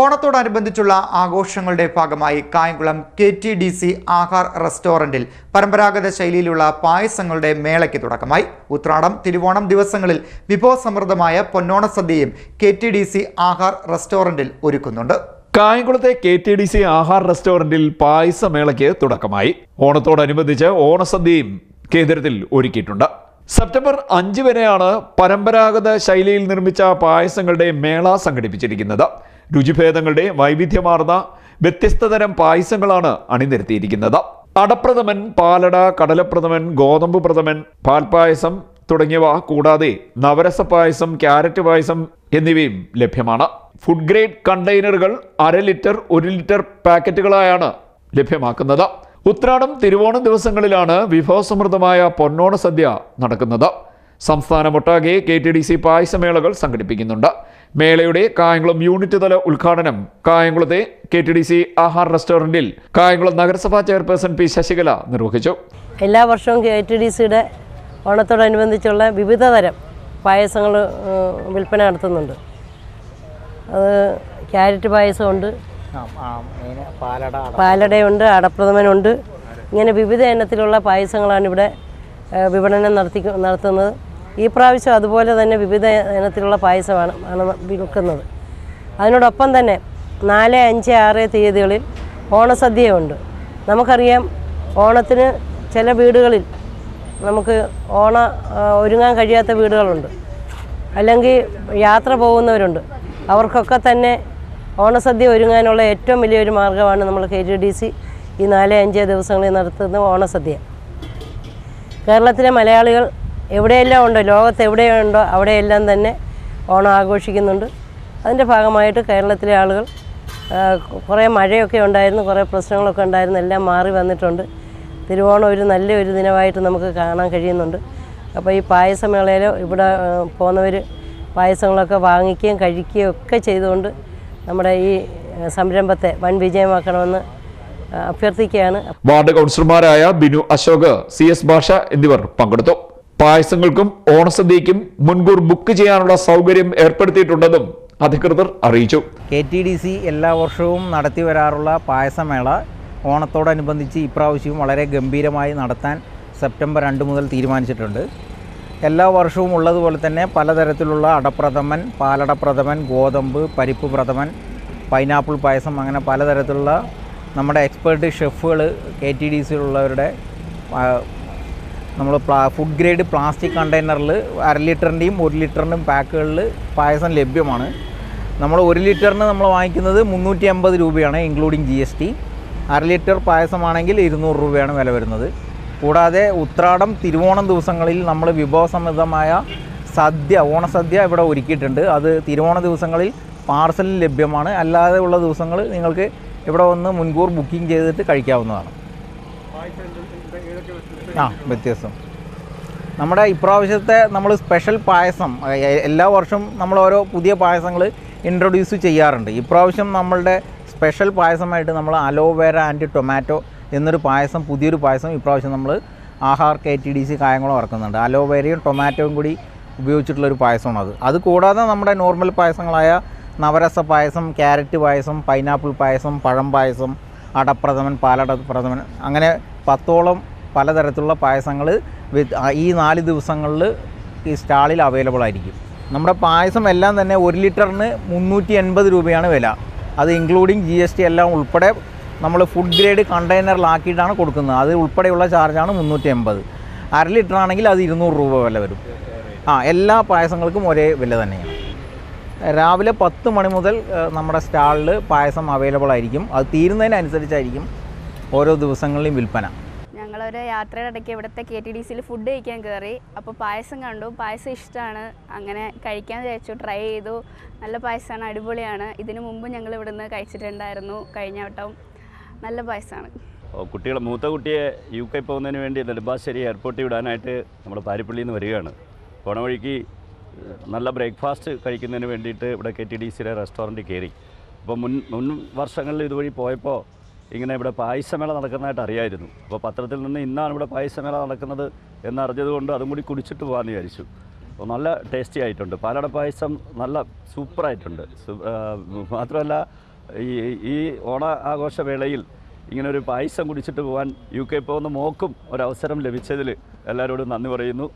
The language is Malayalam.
ഓണത്തോടനുബന്ധിച്ചുള്ള ആഘോഷങ്ങളുടെ ഭാഗമായി Kayamkulam K T D C Aahaar റെസ്റ്റോറന്റിൽ പരമ്പരാഗത ശൈലിയിലുള്ള പായസങ്ങളുടെ മേളയ്ക്ക് തുടക്കമായി. ഉത്രാടം തിരുവോണം ദിവസങ്ങളിൽ വിഭവസമൃദ്ധമായ പൊന്നോണ സദ്യയും K T D C Aahaar റെസ്റ്റോറന്റിൽ ഒരുക്കുന്നുണ്ട്. കായംകുളത്തെ K T D C Aahaar റെസ്റ്റോറന്റിൽ പായസമേളയ്ക്ക് തുടക്കമായി. ഓണത്തോടനുബന്ധിച്ച് ഓണസദ്യയും കേന്ദ്രത്തിൽ ഒരുക്കിയിട്ടുണ്ട്. സെപ്റ്റംബർ അഞ്ച് വരെയാണ് പരമ്പരാഗത ശൈലിയിൽ നിർമ്മിച്ച പായസങ്ങളുടെ മേള സംഘടിപ്പിച്ചിരിക്കുന്നത്. രുചിഭേദങ്ങളുടെ വൈവിധ്യമാർന്ന വ്യത്യസ്ത തരം പായസങ്ങളാണ് അണിനിരത്തിയിരിക്കുന്നത്. അടപ്രഥമൻ പാലട കടലപ്രഥമൻ ഗോതമ്പ് പ്രഥമൻ പാൽപ്പായസം തുടങ്ങിയവ കൂടാതെ നവരസ പായസം ക്യാരറ്റ് പായസം എന്നിവയും ലഭ്യമാണ്. ഫുഡ് ഗ്രേഡ് കണ്ടെയ്നറുകൾ അര ലിറ്റർ ഒരു ലിറ്റർ പാക്കറ്റുകളായാണ് ലഭ്യമാക്കുന്നത്. ഉത്രാടം തിരുവോണം ദിവസങ്ങളിലാണ് വിഭവസമൃദ്ധമായ പൊന്നോണ സദ്യ നടക്കുന്നത്. സംസ്ഥാനമൊട്ടാകെ കെ ടി ഡി സി പായസമേളകൾ സംഘടിപ്പിക്കുന്നുണ്ട്. മേളയുടെ കായംകുളം യൂണിറ്റ് തല ഉദ്ഘാടനം കായംകുളത്തെ K T D C Aahaar റെസ്റ്റോറന്റിൽ കായംകുളം നഗരസഭാ ചെയർപേഴ്സൺ പി ശശികല നിർവഹിച്ചു. എല്ലാ വർഷവും കെ ടി ഡി സിയുടെ ഓണത്തോടനുബന്ധിച്ചുള്ള വിവിധ തരം പായസങ്ങൾ വിൽപ്പന നടത്തുന്നുണ്ട്. അത് ക്യാരറ്റ് പായസമുണ്ട്. പാലട പാലടയുണ്ട് അടപ്രഥമനുണ്ട്. ഇങ്ങനെ വിവിധ ഇനത്തിലുള്ള പായസങ്ങളാണ് ഇവിടെ വിപണനം നടത്തി നടത്തുന്നത്. ഈ പ്രാവശ്യം അതുപോലെ തന്നെ വിവിധ ഇനത്തിലുള്ള പായസമാണ് ആണ് വിൽക്കുന്നത്. അതിനോടൊപ്പം തന്നെ നാല് അഞ്ച് ആറ് തീയതികളിൽ ഓണസദ്യയുണ്ട് നമുക്കറിയാം ഓണത്തിന് ചില വീടുകളിൽ നമുക്ക് ഓണ ഒരുങ്ങാൻ കഴിയാത്ത വീടുകളുണ്ട്. അല്ലെങ്കിൽ യാത്ര പോകുന്നവരുണ്ട്. അവർക്കൊക്കെ തന്നെ ഓണസദ്യ ഒരുങ്ങാനുള്ള ഏറ്റവും വലിയൊരു മാർഗമാണ് നമ്മൾ കെ ജി ഡി സി ഈ നാല് അഞ്ച് ദിവസങ്ങളിൽ നടത്തുന്ന ഓണസദ്യ. കേരളത്തിലെ മലയാളികൾ എവിടെയെല്ലാം ഉണ്ടോ ലോകത്ത് എവിടെയുണ്ടോ അവിടെയെല്ലാം തന്നെ ഓണം ആഘോഷിക്കുന്നുണ്ട്. അതിന്റെ ഭാഗമായിട്ട് കേരളത്തിലെ ആളുകൾ കുറേ മഴയൊക്കെ ഉണ്ടായിരുന്നു കുറേ പ്രശ്നങ്ങളൊക്കെ ഉണ്ടായിരുന്നു എല്ലാം മാറി വന്നിട്ടുണ്ട്. തിരുവോണം ഒരു നല്ലൊരു ദിനമായിട്ട് നമുക്ക് കാണാൻ കഴിയുന്നുണ്ട്. അപ്പോൾ ഈ പായസമേളയിൽ ഇവിടെ പോകുന്നവർ പായസങ്ങളൊക്കെ വാങ്ങിക്കുകയും കഴിക്കുകയും ഒക്കെ ചെയ്തുകൊണ്ട് നമ്മുടെ ഈ സംരംഭത്തെ വൻ വിജയമാക്കണമെന്ന് അഭ്യർത്ഥിക്കുകയാണ്. വാർഡ് കൗൺസിലർമാരായ ബിനു അശോക് സി എസ് ഭാഷ എന്നിവർ പങ്കെടുത്തു. പായസങ്ങൾക്കും ഓണസദ്യയ്ക്കും മുൻകൂർ ബുക്ക് ചെയ്യാനുള്ള സൗകര്യം ഏർപ്പെടുത്തിയിട്ടുണ്ടെന്നും അധികൃതർ അറിയിച്ചു. കെ ടി ഡി സി എല്ലാ വർഷവും നടത്തി വരാറുള്ള പായസമേള ഓണത്തോടനുബന്ധിച്ച് ഇപ്രാവശ്യവും വളരെ ഗംഭീരമായി നടത്താൻ സെപ്റ്റംബർ രണ്ട് മുതൽ തീരുമാനിച്ചിട്ടുണ്ട്. എല്ലാ വർഷവും ഉള്ളതുപോലെ തന്നെ പലതരത്തിലുള്ള അടപ്രഥമൻ പാലടപ്രഥമൻ ഗോതമ്പ് പരിപ്പ് പ്രഥമൻ പൈനാപ്പിൾ പായസം അങ്ങനെ പലതരത്തിലുള്ള നമ്മുടെ എക്സ്പേർട്ട് ഷെഫുകൾ കെ ടി ഡി സിയിലുള്ളവരുടെ നമ്മൾ പ്ലാ ഫുഡ് ഗ്രേഡ് പ്ലാസ്റ്റിക് കണ്ടെയ്നറിൽ അര ലിറ്ററിന്റെയും ഒരു ലിറ്ററിന്റെയും പാക്കുകളിൽ പായസം ലഭ്യമാണ്. നമ്മൾ ഒരു ലിറ്ററിന് നമ്മൾ വാങ്ങിക്കുന്നത് മുന്നൂറ്റി അമ്പത് രൂപയാണ് ഇൻക്ലൂഡിങ് ജി എസ് ടി അര ലിറ്റർ പായസമാണെങ്കിൽ ഇരുന്നൂറ് രൂപയാണ് വില വരുന്നത്. കൂടാതെ ഉത്രാടം തിരുവോണം ദിവസങ്ങളിൽ നമ്മൾ വിഭവസമൃദ്ധമായ സദ്യ ഓണസദ്യ ഇവിടെ ഒരുക്കിയിട്ടുണ്ട്. അത് തിരുവോണ ദിവസങ്ങളിൽ പാർസലിൽ ലഭ്യമാണ്. അല്ലാതെ ഉള്ള ദിവസങ്ങൾ നിങ്ങൾക്ക് ഇവിടെ വന്ന് മുൻകൂർ ബുക്കിംഗ് ചെയ്തിട്ട് കഴിക്കാവുന്നതാണ്. ആ. വ്യത്യാസം. നമ്മുടെ ഇപ്രാവശ്യത്തെ നമ്മൾ സ്പെഷ്യൽ പായസം എല്ലാ വർഷവും നമ്മൾ ഓരോ പുതിയ പായസങ്ങൾ ഇൻട്രൊഡ്യൂസ് ചെയ്യാറുണ്ട്. ഇപ്രാവശ്യം നമ്മളുടെ സ്പെഷ്യൽ പായസമായിട്ട് നമ്മൾ അലോവേര ആൻഡ് ടൊമാറ്റോ എന്നൊരു പായസം പുതിയൊരു പായസം ഇപ്രാവശ്യം നമ്മൾ Aahaar K T D C Kayamkulam ഇറക്കുന്നുണ്ട്. അലോവേരയും ടൊമാറ്റോയും കൂടി ഉപയോഗിച്ചിട്ടുള്ളൊരു പായസമാണ് അത്. അത് കൂടാതെ നമ്മുടെ നോർമൽ പായസങ്ങളായ നവരസ പായസം ക്യാരറ്റ് പായസം പൈനാപ്പിൾ പായസം പഴം പായസം അടപ്രഥമൻ പാലട പ്രഥമൻ അങ്ങനെ പത്തോളം പലതരത്തിലുള്ള പായസങ്ങൾ ഈ നാല് ദിവസങ്ങളിൽ ഈ സ്റ്റാളിൽ അവൈലബിൾ ആയിരിക്കും. നമ്മുടെ പായസം എല്ലാം തന്നെ ഒരു ലിറ്ററിന് മുന്നൂറ്റി എൺപത് രൂപയാണ് വില. അത് ഇൻക്ലൂഡിങ് ജി എസ് ടി എല്ലാം ഉൾപ്പെടെ നമ്മൾ ഫുഡ് ഗ്രേഡ് കണ്ടെയ്നറിലാക്കിയിട്ടാണ് കൊടുക്കുന്നത്. അത് ഉൾപ്പെടെയുള്ള ചാർജാണ് മുന്നൂറ്റി എൺപത് അര ലിറ്റർ ആണെങ്കിൽ അത് ഇരുന്നൂറ് രൂപ വില വരും. ആ എല്ലാ പായസങ്ങൾക്കും ഒരേ വില തന്നെയാണ്. രാവിലെ പത്ത് മണി മുതൽ നമ്മുടെ സ്റ്റാളിൽ പായസം അവൈലബിൾ ആയിരിക്കും. അത് തീരുന്നതിനനുസരിച്ചായിരിക്കും ഓരോ ദിവസങ്ങളിലും വിൽപ്പന. ഞങ്ങളൊരു യാത്രയുടെ ഇടയ്ക്ക് ഇവിടുത്തെ കെ ടി ഡി സിയിൽ ഫുഡ് കഴിക്കാൻ കയറി അപ്പോൾ പായസം കണ്ടു. പായസം ഇഷ്ടമാണ് അങ്ങനെ കഴിക്കാൻ വിചാരിച്ചു. ട്രൈ ചെയ്തു. നല്ല പായസമാണ് അടിപൊളിയാണ്. ഇതിനു മുമ്പ് ഞങ്ങൾ ഇവിടുന്ന് കഴിച്ചിട്ടുണ്ടായിരുന്നു. കഴിഞ്ഞ വട്ടം നല്ല പായസമാണ് കുട്ടികളെ മൂത്ത കുട്ടിയെ യു കെ പോകുന്നതിന് വേണ്ടി നെടുമ്പാശ്ശേരി എയർപോർട്ടിൽ വിടാനായിട്ട് നമ്മൾ പാരിപ്പള്ളിയിൽ നിന്ന് വരികയാണ്. പോണ വഴിക്ക് നല്ല ബ്രേക്ക്ഫാസ്റ്റ് കഴിക്കുന്നതിന് വേണ്ടിയിട്ട് ഇവിടെ കെ ടി ഡി സിയിലെ റെസ്റ്റോറന്റിൽ കയറി. അപ്പോൾ മുൻ മുൻ വർഷങ്ങളിൽ ഇതുവഴി പോയപ്പോൾ ഇങ്ങനെ ഇവിടെ പായസമേള നടക്കുന്നതായിട്ട് അറിയായിരുന്നു. അപ്പോൾ പത്രത്തിൽ നിന്ന് ഇന്നാണ് ഇവിടെ പായസമേള നടക്കുന്നത് എന്നറിഞ്ഞതുകൊണ്ട് അതും കൂടി കുടിച്ചിട്ട് പോകാമെന്ന് വിചാരിച്ചു. അപ്പോൾ നല്ല ടേസ്റ്റി ആയിട്ടുണ്ട്. പാലട പായസം നല്ല സൂപ്പറായിട്ടുണ്ട് മാത്രമല്ല ഈ ഈ ഓണ ആഘോഷവേളയിൽ ഇങ്ങനെ ഒരു പായസം കുടിച്ചിട്ട് പോകാൻ യു കെ പോകുന്ന മോക്കും ഒരവസരം ലഭിച്ചതിൽ എല്ലാവരോടും നന്ദി പറയുന്നു.